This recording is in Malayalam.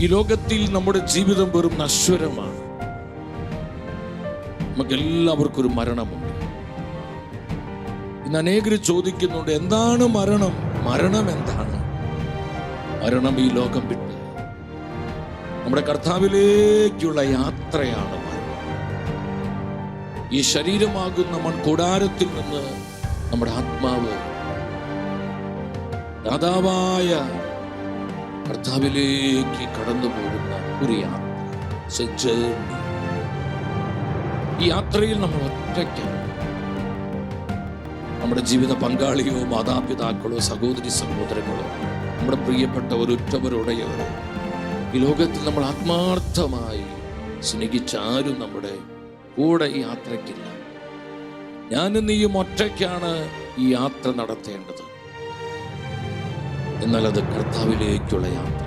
ഈ ലോകത്തിൽ നമ്മുടെ ജീവിതം വെറും നശ്വരമാണ്. നമുക്ക് എല്ലാവർക്കും ഒരു മരണമുണ്ട്. ഇന്ന് അനേകർ ചോദിക്കുന്നുണ്ട് എന്താണ് മരണം? മരണം എന്താണ്? മരണം ഈ ലോകം വിട്ട്. നമ്മുടെ കർത്താവിലേക്കുള്ള യാത്രയാണ് മരണം. ഈ ശരീരമാകുന്ന മൺകൂടാരത്തിൽ നിന്ന് നമ്മുടെ ആത്മാവ് ദാതാവായ കർത്താവിലേക്ക് കടന്നു പോകുന്ന ഒരു യാത്ര. ഈ യാത്രയിൽ നമ്മൾ ഒറ്റയ്ക്ക് നമ്മുടെ ജീവിത പങ്കാളിയോ മാതാപിതാക്കളോ സഹോദരി സഹോദരങ്ങളോ നമ്മുടെ പ്രിയപ്പെട്ടവർ ഉറ്റവരുടയവരോ ഈ ലോകത്തിൽ നമ്മൾ ആത്മാർത്ഥമായി സ്നേഹിച്ചാരും നമ്മുടെ കൂടെ ഈ യാത്രയ്ക്കില്ല. ഞാനും നീയും ഒറ്റയ്ക്കാണ് ഈ യാത്ര നടത്തേണ്ടത്. എന്നാൽ അത് കർത്താവിലേക്കുള്ള യാത്ര